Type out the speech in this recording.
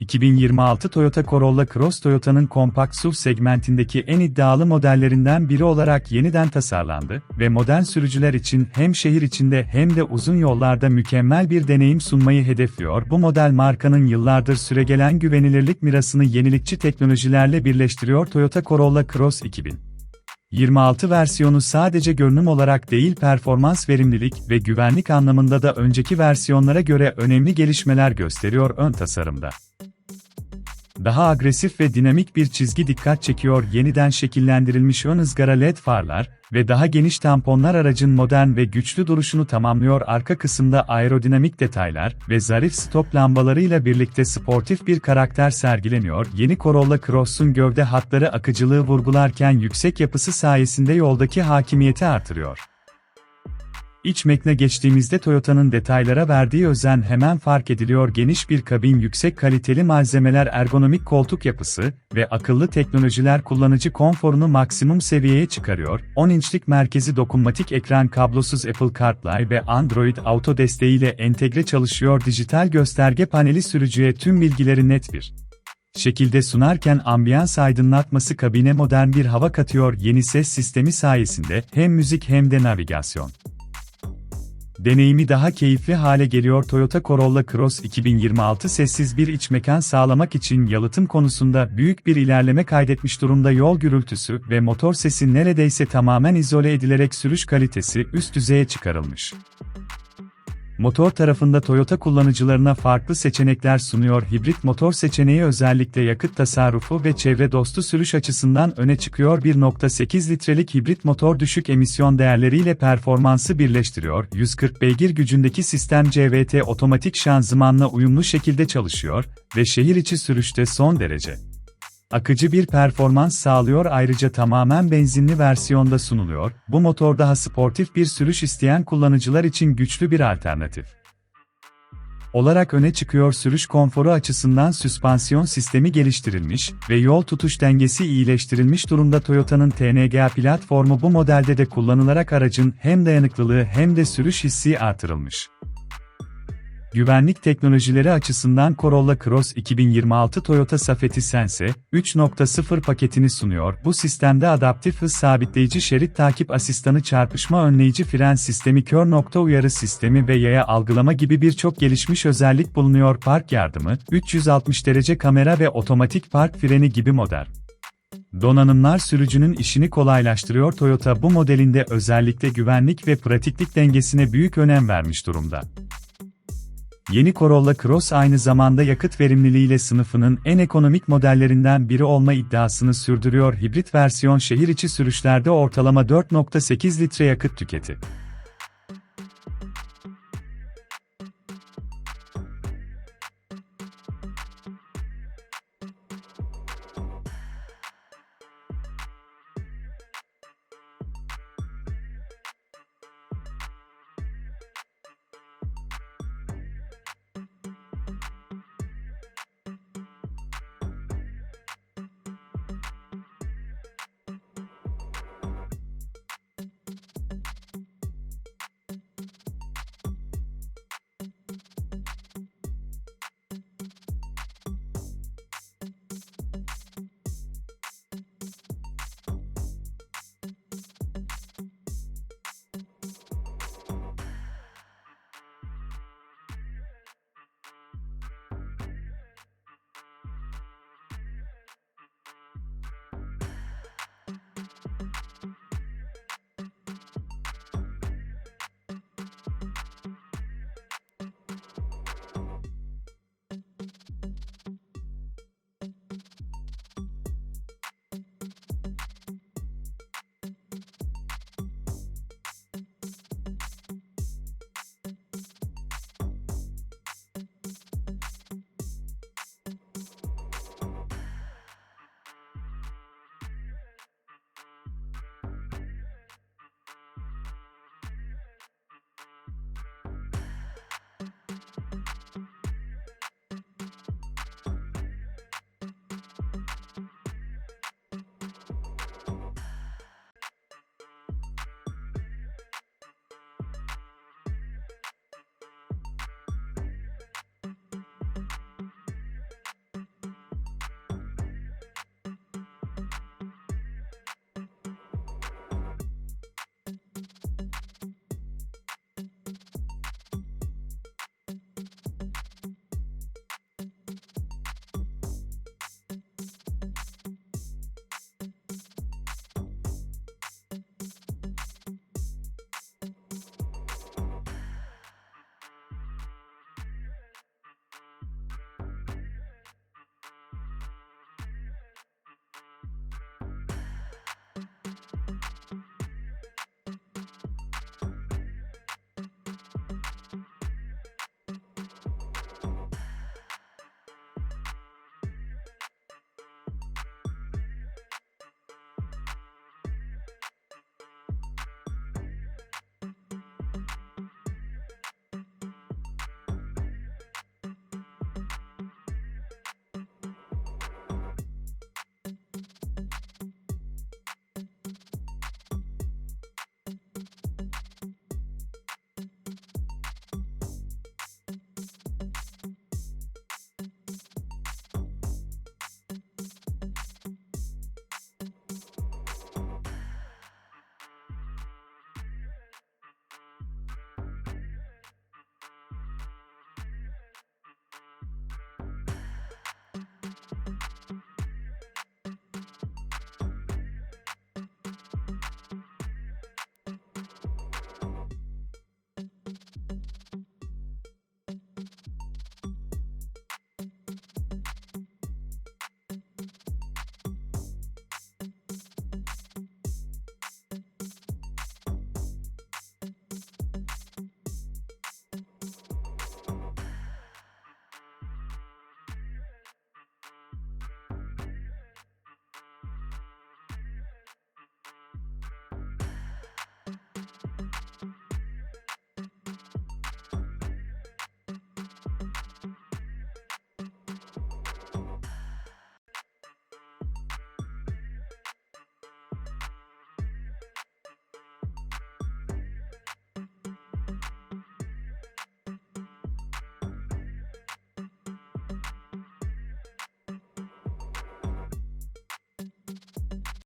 ...2026 Toyota Corolla Cross Toyota'nın kompakt SUV segmentindeki en iddialı modellerinden biri olarak yeniden tasarlandı ve modern sürücüler için hem şehir içinde hem de uzun yollarda mükemmel bir deneyim sunmayı hedefliyor. Bu model markanın yıllardır süregelen güvenilirlik mirasını yenilikçi teknolojilerle birleştiriyor Toyota Corolla Cross 2000. 26 versiyonu sadece görünüm olarak değil performans verimlilik ve güvenlik anlamında da önceki versiyonlara göre önemli gelişmeler gösteriyor ön tasarımda. Daha agresif ve dinamik bir çizgi dikkat çekiyor yeniden şekillendirilmiş ön ızgara led farlar ve daha geniş tamponlar aracın modern ve güçlü duruşunu tamamlıyor arka kısımda aerodinamik detaylar ve zarif stop lambalarıyla birlikte sportif bir karakter sergileniyor. Yeni Corolla Cross'un gövde hatları akıcılığı vurgularken yüksek yapısı sayesinde yoldaki hakimiyeti artırıyor. İç mekne geçtiğimizde Toyota'nın detaylara verdiği özen hemen fark ediliyor. Geniş bir kabin, yüksek kaliteli malzemeler, ergonomik koltuk yapısı ve akıllı teknolojiler kullanıcı konforunu maksimum seviyeye çıkarıyor. 10 inçlik merkezi dokunmatik ekran kablosuz Apple CarPlay ve Android Auto desteğiyle entegre çalışıyor. Dijital gösterge paneli sürücüye tüm bilgileri net bir şekilde sunarken ambiyans aydınlatması kabine modern bir hava katıyor. Yeni ses sistemi sayesinde hem müzik hem de navigasyon deneyimi daha keyifli hale geliyor Toyota Corolla Cross 2026 sessiz bir iç mekan sağlamak için yalıtım konusunda büyük bir ilerleme kaydetmiş durumda yol gürültüsü ve motor sesi neredeyse tamamen izole edilerek sürüş kalitesi üst düzeye çıkarılmış. Motor tarafında Toyota kullanıcılarına farklı seçenekler sunuyor. Hibrit motor seçeneği özellikle yakıt tasarrufu ve çevre dostu sürüş açısından öne çıkıyor. 1.8 litrelik hibrit motor düşük emisyon değerleriyle performansı birleştiriyor. 140 beygir gücündeki sistem CVT otomatik şanzımanla uyumlu şekilde çalışıyor ve şehir içi sürüşte son derece akıcı bir performans sağlıyor ayrıca tamamen benzinli versiyonda sunuluyor. Bu motor daha sportif bir sürüş isteyen kullanıcılar için güçlü bir alternatif. Olarak öne çıkıyor sürüş konforu açısından süspansiyon sistemi geliştirilmiş ve yol tutuş dengesi iyileştirilmiş durumda Toyota'nın TNGA platformu bu modelde de kullanılarak aracın hem dayanıklılığı hem de sürüş hissi artırılmış. Güvenlik teknolojileri açısından Corolla Cross 2026 Toyota Safety Sense 3.0 paketini sunuyor. Bu sistemde adaptif hız sabitleyici şerit takip asistanı çarpışma önleyici fren sistemi kör nokta uyarı sistemi ve yaya algılama gibi birçok gelişmiş özellik bulunuyor. Park yardımı, 360 derece kamera ve otomatik park freni gibi modern. Donanımlar sürücünün işini kolaylaştırıyor. Toyota bu modelinde özellikle güvenlik ve pratiklik dengesine büyük önem vermiş durumda. Yeni Corolla Cross aynı zamanda yakıt verimliliğiyle sınıfının en ekonomik modellerinden biri olma iddiasını sürdürüyor. Hibrit versiyon şehir içi sürüşlerde ortalama 4.8 litre yakıt tüketi.